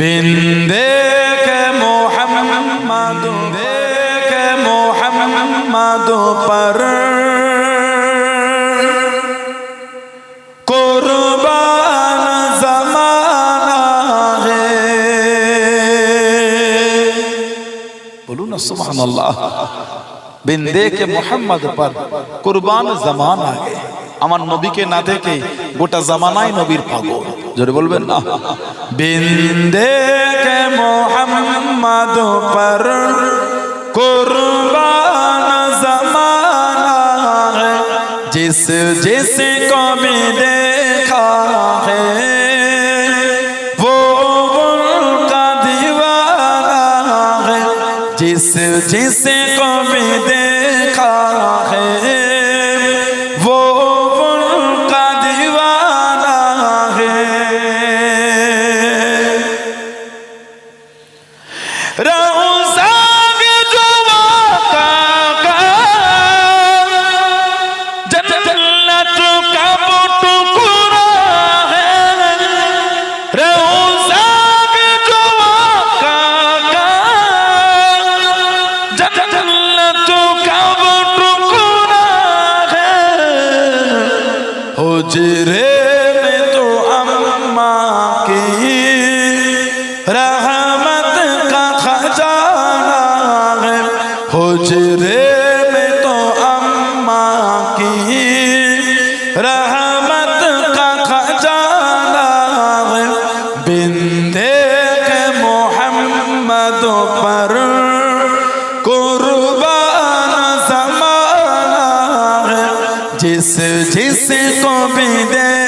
বিন্দে মোহাম্মদ মোহাম্মদ পর। কুরবান জমানা হে। বলুন না সুবহানাল্লাহ। বিন্দে কে মোহাম্মদ পর কুরবান জমানা হে। আমার নবীকে না দেখে গোটা জামানায় নবীর পাগল জোরে বলবেন না বিন্দে কে মোহাম্মদ পর কুরবান জামানা है जिस जिस को भी देखा है वो उनका दीवाना है जिस जिस को भी देखा हुजरे में तो अम्मा की रहमत का खजाना है हुजरे जिस जिस को भी देखा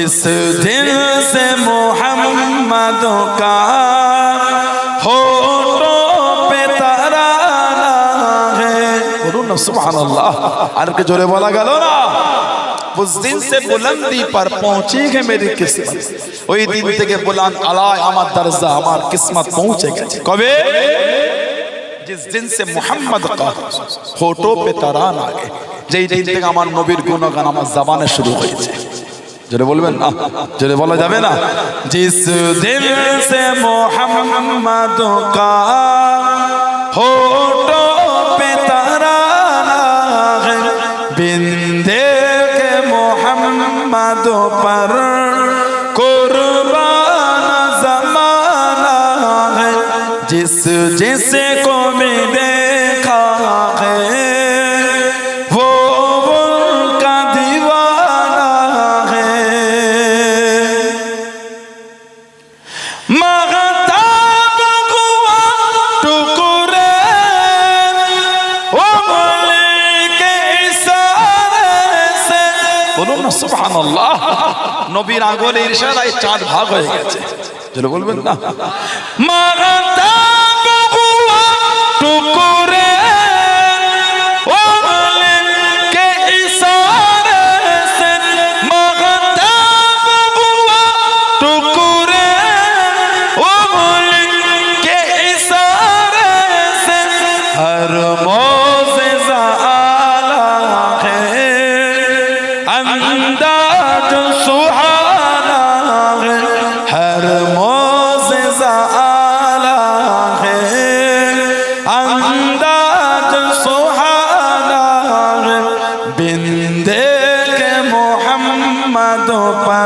जिस दिन से मोहम्मद का होठों पे तराना है बोलो ना सुभान अल्लाह अरे के जोरे बोला गलो ना उस दिन से बुलंदी पर पहुंची है मेरी किस्मत ওই দিন থেকে বুলান আলায় আমার দরজা আমার কিসমত পৌঁছে গেছে কবে जिस दिन से मोहम्मद का होठों पे तरान आ गए যেই দিন থেকে আমার নবীর গুণগান আমার জবানে শুরু হয়েছে যেটা বলবেন? না যেটা বলা যাবে না? জিস দিন সে মোহাম্মদ কা হোটো পে তারা বিন্দে কে মোহাম্মদ পর কুরবান জমানা জিস জিস কো মিলে সুবহানাল্লাহ। নবীর আগলে ইরশাদ চাঁদ ভাগ হয়ে গেছে। বলবেন না? মারা তো পা